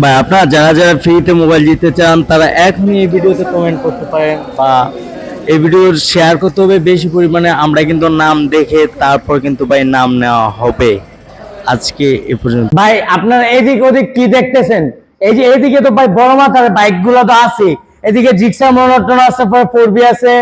বা আপনারা যারা যারা ফ্রিতে মোবাইল দিতে চান, তারা এখনই এই ভিডিওতে কমেন্ট করতে পারেন বা এই ভিডিওর শেয়ার করতে হবে বেশি পরিমাণে। আমরা কিন্তু নাম দেখে তারপর কিন্তু ভাই নাম নেওয়া হবে। আজকে এ পর্যন্ত। ভাই, আপনারা এদিক ওদিক কি দেখতেছেন? এই যে এদিকে তো ভাই বড় মাথার বাইকগুলো তো আছে। এদিকে জিক্সা মনোটন আছে ফোর বি আছে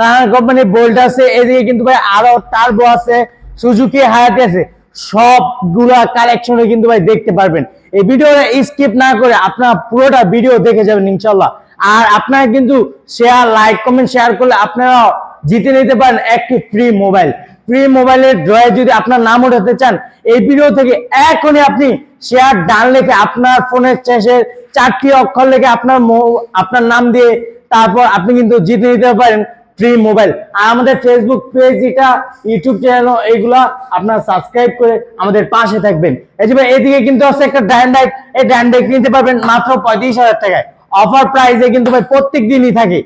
রানার কোম্পানি বোল্ট আছে, এদিকে কিন্তু ভাই আরও টার্বো আছে সুজুকি হায়াতি আছে। সবগুলা কালেকশনে কিন্তু ভাই দেখতে পারবেন। এই ভিডিওটা স্কিপ না করে আপনারা পুরোটা ভিডিও দেখে যাবেন ইনশাল্লাহ আর আপনারা কিন্তু শেয়ার লাইক কমেন্ট শেয়ার করলে আপনারা জিতে নিতে পারেন একটি ফ্রি মোবাইল ফ্রি মোবাইলের ড্রয়ে যদি আপনার নাম উঠাতে চান, এই ভিডিও থেকে এখনই আপনি শেয়ার ডান লেখে আপনার ফোনের শেষের চারটি অক্ষর লেখে আপনার আপনার নাম দিয়ে তারপর আপনি কিন্তু জিতে নিতে পারেন ফ্রি মোবাইল আর আমাদের ফেসবুক পেজ এটা ইউটিউব চ্যানেল এইগুলা আপনারা সাবস্ক্রাইব করে আমাদের পাশে থাকবেন। এই যে এদিকে কিন্তু আছে একটা ড্যান্ডাইট এই ড্যান্ডাইট কিনতে পারবেন মাত্র পঁয়ত্রিশ হাজার টাকায়। অফার প্রাইসে কিন্তু ভাই প্রত্যেক দিনই থাকে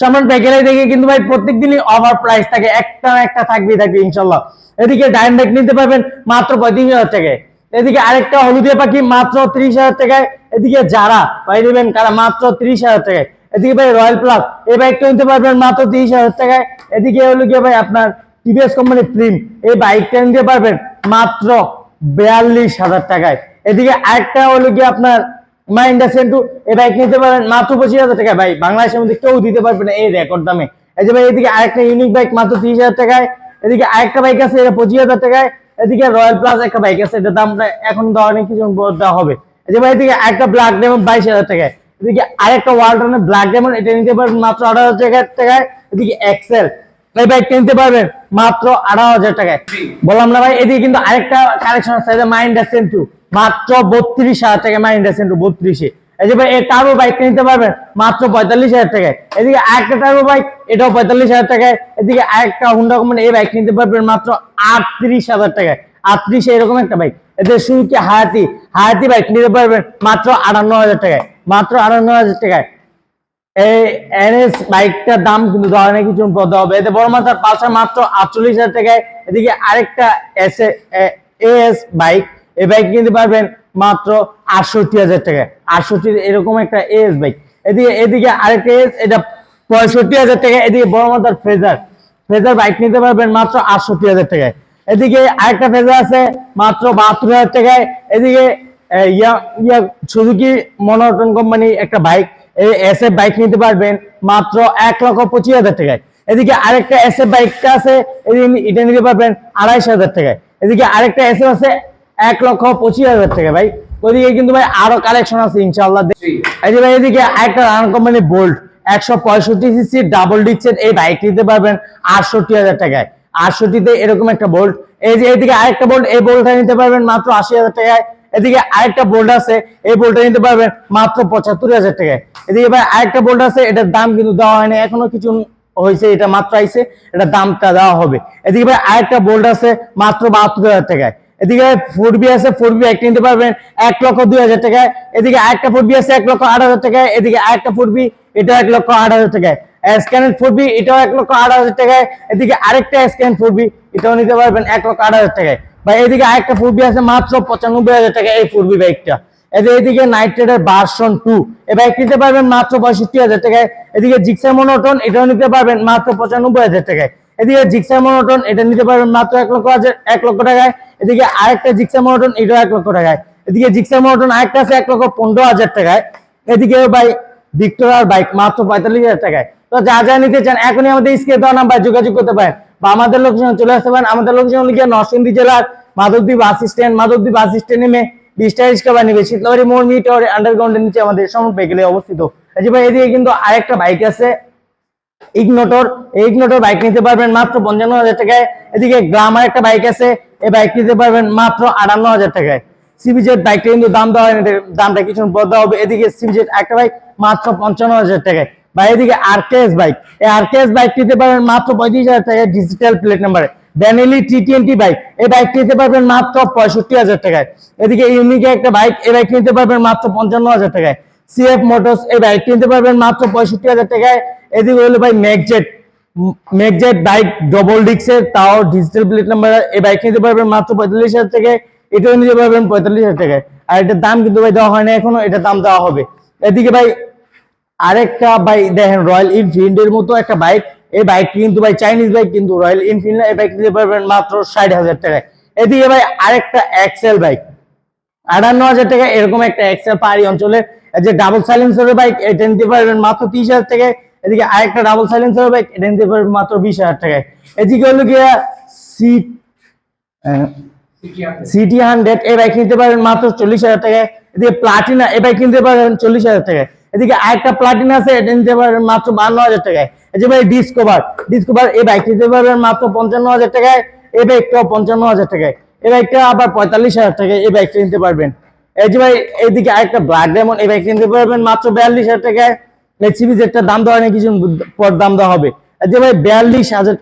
সামান প্যাকেলে দেখে কিন্তু ভাই প্রত্যেক দিনই অফার প্রাইস থাকে। একটা একটা থাকবে থাকবে ইনশাল্লাহ। এদিকে ডাইন ব্যাগ নিতে পারবেন মাত্র পঁয়ত্রিশ হাজার টাকায়। এদিকে আরেকটা হলুদিয়া পাখি মাত্র ত্রিশ হাজার টাকায়। এদিকে যারা, ভাই নেবেন কারা মাত্র ত্রিশ হাজার টাকায়। এদিকে ভাই রয়্যাল প্লাস এই বাইকটা নিতে পারবেন মাত্র তিরিশ হাজার টাকায়। এদিকে হলো গিয়ে ভাই আপনার টিভিএস কোম্পানি ফিল্ম এই বাইকটা নিতে পারবেন মাত্র বিয়াল্লিশ হাজার টাকায়। এদিকে আরেকটা হলো গিয়ে আপনার মাইন্ডা সেন্টু এই বাইক নিতে পারেন মাত্র পঁচিশ হাজার টাকায়। ভাই, বাংলাদেশের মধ্যে কেউ দিতে পারবে না এই রেকর্ড দামে। এই যে ভাই, এদিকে আরেকটা ইউনিক বাইক মাত্র তিরিশ হাজার টাকায়। এদিকে আরেকটা বাইক আছে, এটা পঁচিশ হাজার টাকায়। এদিকে রয়্যাল প্লাস একটা বাইক আছে, এটার দামটা এখন দেওয়া নেই কিছু দেওয়া হবে। এই যে ভাই, এদিকে একটা ব্ল্যাক ডেমন বাইশ হাজার টাকায়। এদিকে আরেকটা ওয়ার্ল্ডনের ব্ল্যাক ডেমন এটা নিতে পারবেন মাত্র আঠারো হাজার টাকায় এদিকে এক্সেল এই বাইকটা নিতে পারবেন মাত্র আঠারো হাজার টাকায় বললাম না ভাই, এদিকে কিন্তু আরেকটা কালেকশন আছে মাইন্ডা সেন্টু মাত্র বত্রিশ হাজার টাকা মাইন্ডা সেন্টু বত্রিশে। এই যে ভাই টার্বো বাইকটা নিতে পারবেন মাত্র পঁয়তাল্লিশ হাজার টাকায়। এদিকে আরেকটা টার্বো বাইক এটাও পঁয়তাল্লিশ হাজার টাকায়। এদিকে আরেকটা হুন্ডা কোম্পানি এই বাইক নিতে পারবেন মাত্র আটত্রিশ হাজার টাকায়। আটত্রিশে এরকম একটা বাইক এদের শুরু কি হায়াতি হায়াতি বাইক নিতে পারবেন মাত্র আটান্ন হাজার টাকায়। মাত্র আটান্ন হাজার টাকায়। এই এনএস বাইকটার দাম কিন্তু ধরনের কিছু পদ হবে। এতে বড় মাথার পাশে মাত্র আটচল্লিশ হাজার টাকায় এদিকে আরেকটা এস এস বাইক। এই বাইক কিনতে পারবেন মাত্র আটষট্টি হাজার টাকায়। আটষট্টি এরকম একটা এস বাইক। এদিকে এদিকে আরেকটা এস এটা পঁয়ষট্টি হাজার টাকা এদিকে বড় মাথার ফেজার। ফেজার বাইক নিতে পারবেন মাত্র আটষট্টি হাজার টাকায়। এদিকে আরেকটা ফেজার আছে মাত্র বাহাত্তর হাজার টাকায়। এদিকে ইয়া ইয়া সুজুকি মনোটন কোম্পানি একটা বাইক এস এফ বাইক নিতে পারবেন মাত্র এক লক্ষ পঁচিশ হাজার টাকায়। এদিকে আরেকটা এস এফ বাইকটা আছে এটা নিতে পারবেন আড়াইশ হাজার টাকায়। এদিকে আরেকটা এস এফ আছে, এক লক্ষ পঁচিশ হাজার টাকা ভাই। ওইদিকে কিন্তু ভাই আরও কালেকশন আছে ইনশাল্লাহ এই ভাই, এদিকে একটা রান কোম্পানি বোল্ট একশো পঁয়ষট্টি সিসি ডাবল ডিক্সের এই বাইক নিতে পারবেন আটষট্টি হাজার টাকায়। আটষট্টিতে এরকম একটা বোল্ট এই যে এদিকে আরেকটা বোল্ট এই বোল্টটা নিতে পারবেন মাত্র আশি হাজার টাকায়। এদিকে আরেকটা বোল্ড আছে, এই বোল্টটা নিতে পারবেন মাত্র পঁচাত্তর হাজার টাকায়। এদিকে ভাই আরেকটা বোল্ড আছে, এটার দাম কিন্তু দেওয়া হয়নি, এখনও কিছু হয়েছে, এটা মাত্র আইছে, এটা দামটা দেওয়া হবে। এদিকে ভাই আরেকটা বোল্ড আছে, মাত্র বাহাত্তর হাজার টাকায়। এদিকে ফোর বি আছে ফোর বি একটা নিতে পারবেন, এক লক্ষ দুই হাজার টাকায়। এদিকে আরেকটা ফোর বি আছে, এক লক্ষ আট হাজার টাকায়। এদিকে আরেকটা ফোর বি এটা এক লক্ষ আট হাজার টাকায়। স্ক্যানের ফোর বি এটাও এক লক্ষ আট হাজার টাকায়। এদিকে আরেকটা স্ক্যান ফোর বি এটাও নিতে পারবেন এক লক্ষ আট হাজার টাকায়। বা এদিকে আরেকটা ফোর বি আছে, মাত্র পঁচানব্বই হাজার টাকা এই ফোর বি বাইকটা। এদিকে এদিকে নাইট রাইডার ভার্সন টু এই বাইক নিতে পারবেন মাত্র পঁয়ষট্টি হাজার টাকায়। এদিকে জিক্সা মনোটন এটাও নিতে পারবেন মাত্র পঁচানব্বই হাজার টাকায়। এদিকে জিক্সা মনোটন এটা নিতে পারবেন মাত্র এক লক্ষ হাজার, এক লক্ষ টাকায়। এদিকে আরেকটা জিক্সা মনোটন এটাও এক লক্ষ টাকায়। এদিকে জিক্সা মনোটন আরেকটা আছে এক লক্ষ পনেরো হাজার টাকায়। এদিকে ভাই ভিক্টোরিয়ার বাইক, মাত্র পঁয়তাল্লিশ হাজার টাকায়। তো যা যা নিতে চান, এখনই আমাদের স্ক্রিনে দেওয়া নাম্বার যোগাযোগ করতে পারেন। বা আমাদের লোকেশন চলে আসতে পারেন। আমাদের লোকেশন লিখে নরসিংদী জেলার Madhabdi bus stand. Madhabdi bus stand নেমে বিশটা রিক্সা বা নেবে শীতলাবাড়ি মোড় মিট আন্ডারগ্রাউন্ডের নিচে আমাদের সমর পেগেলে অবস্থিত। এই ভাই, এদিকে কিন্তু আরেকটা বাইক আছে। ইগনোটর এই ইগনোটর বাইক নিতে পারবেন মাত্র পঞ্চান্ন হাজার টাকায়। এদিকে গ্রামার একটা বাইক আছে। এই বাইক নিতে পারবেন মাত্র আটান্ন হাজার টাকায়। সিবিজেড বাইকটা কিন্তু দাম দেওয়া হয়নি। দামটা কিছু বদলা হবে। এদিকে সিবিজেড একটা বাইক মাত্র পঞ্চান্ন হাজার টাকায়। বা এদিকে আরকেএস বাইক এই আরকেএস বাইক নিতে পারবেন মাত্র পঁয়ত্রিশ হাজার টাকায় ডিজিটাল প্লেট নাম্বারে ড্যানেলি টি টোয়েন্টি বাইক এই বাইক নিতে পারবেন মাত্র পঁয়ষট্টি হাজার টাকায়। এদিকে ইউনিক একটা বাইক এই বাইক নিতে পারবেন মাত্র পঞ্চান্ন হাজার টাকায়। সিএফ মোটরস এই বাইক নিতে পারবেন মাত্র পঁয়ষট্টি হাজার টাকায়। এদিকে হলো ভাই ম্যাকজেট ম্যাকজেট বাইক ডবল ডিক্সের তাও ডিজিটাল প্লেট নাম্বার এই বাইক নিতে পারবেন মাত্র পঁয়তাল্লিশ হাজার টাকায়। এটাও নিতে পারবেন পঁয়তাল্লিশ হাজার টাকায়। আর এটার দাম কিন্তু ভাই দেওয়া হয় না এখনও, এটার দাম দেওয়া হবে। এদিকে ভাই আরেকটা বাইক দেখেন রয়্যাল এনফিল্ডের মতো একটা বাইক এই বাইক কিন্তু ভাই চাইনিজ বাইক কিন্তু রয়্যাল এনফিল্ড এই বাইক নিতে পারবেন মাত্র ষাট হাজার টাকায়। এদিকে ভাই, আরেকটা এক্সেল বাইক আটান্ন হাজার টাকা, এরকম একটা এক্সেল পাহাড়ি অঞ্চলে। এই যে ডাবল সাইলেন্সারের বাইক এটা নিতে পারবেন মাত্র তিরিশ হাজার টাকায়। এদিকে আরেকটা ডাবল সাইলেন্সারের বাইক এটা নিতে পারবেন মাত্র বিশ হাজার টাকায়। এদিকে হলো গিয়া সিট সিটি হান্ড্রেড এই বাইক নিতে পারেন মাত্র চল্লিশ হাজার টাকায়। এদিকে প্লাটিনা এই বাইক নিতে পারেন চল্লিশ হাজার টাকায়। এদিকে আরেকটা প্লাটিন আছে, এটা নিতে পারেন মাত্র বান্ন হাজার টাকায়। এই যে ভাই ডিসকভার ডিসকভার এই বাইক নিতে পারবেন মাত্র পঞ্চান্ন হাজার টাকায়, এই বাইকটাও পঞ্চান্ন হাজার টাকায়। এই বাইকটা আবার পঁয়তাল্লিশ হাজার টাকায় এই বাইকটা নিতে পারবেন। এই যে ভাই, এইদিকে আরেকটা ব্ল্যাক ডায়মন্ড এই বাইক নিতে পারবেন মাত্র বিয়াল্লিশ হাজার টাকায়। সিরিজ একটা দাম দেওয়া নেই, কিছু পর দাম দেওয়া হবে। এই যে ভাই, বিয়াল্লিশ হাজার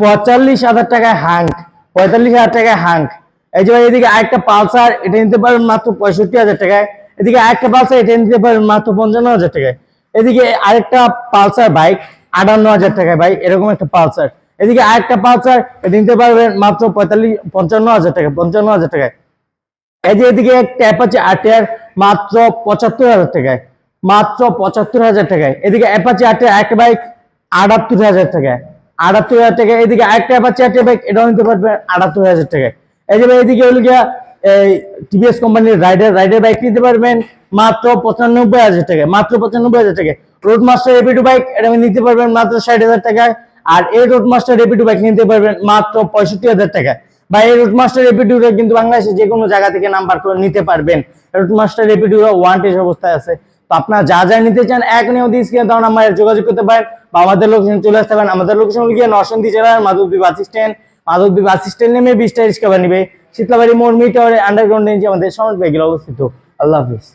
পঁয়তাল্লিশ হাজার টাকায় হাঙ্ক পঁয়তাল্লিশ হাজার টাকায় হাঙ্ক এই যে ভাই এদিকে আরেকটা পালসার, এটা নিতে পারেন মাত্র পঁয়ষট্টি হাজার টাকায়। এদিকে আরেকটা পালসার, এটা নিতে পারেন মাত্র পঞ্চান্ন হাজার টাকায়। এদিকে আরেকটা পালসার বাইক, আটান্ন হাজার টাকায় ভাই, এরকম একটা পালসার। এদিকে আরেকটা পালসার, এটা নিতে পারবেন মাত্র পঁয়তাল্লিশ, পঞ্চান্ন হাজার টাকা পঞ্চান্ন হাজার টাকায়। এই যে এদিকে একটা অ্যাপাচি আরটিআর মাত্র পঁচাত্তর হাজার টাকায়। মাত্র পঁচাত্তর হাজার টাকায়। এদিকে অ্যাপাচি আরটিআর একটা বাইক আটাত্তর হাজার টাকায়। আটাত্তর হাজার টাকায়। এদিকে আরেকটা অ্যাপাচি আরটিআর বাইক এটাও নিতে পারবেন আটাত্তর হাজার টাকায়। এই যে এদিকে হলো গিয়া এই টিভিএস কোম্পানির রাইডার রাইডার বাইক নিতে পারবেন মাত্র পঁচানব্বই হাজার টাকায়, মাত্র পঁচানব্বই হাজার টাকায়। রোড মাস্টার রেপিডো বাইক এটা নিতে পারবেন মাত্র ষাট হাজার টাকায়। আর এই রোড মাস্টার রেপিডো বাইক নিতে পারবেন মাত্র পঁয়ষট্টি হাজার টাকায়। বা এই রুট মাস্টার রেপিডিউরা কিন্তু বাংলাদেশে যে কোনো জায়গা থেকে নাম্বার করে নিতে পারবেন। রুট মাস্টার রেপিডিউরা ওয়ান টেস অবস্থায় আছে। তো আপনারা যা যা নিতে চান, এক নিয়ে ওদের স্ক্রিনে তখন আমার যোগাযোগ করতে পারেন বা আমাদের লোকেশন চলে আসতে পারেন। আমাদের লোকেশন গিয়ে নরসিংদী জেলার Madhabdi bus stand Madhabdi bus stand নেমে বিশটা রিক্সা নিবে। শীতলাবাড়ি মোড় মিটার আন্ডারগ্রাউন্ড রেঞ্জে আমাদের সমাজ ব্যাগের অবস্থিত। আল্লাহ হাফিজ।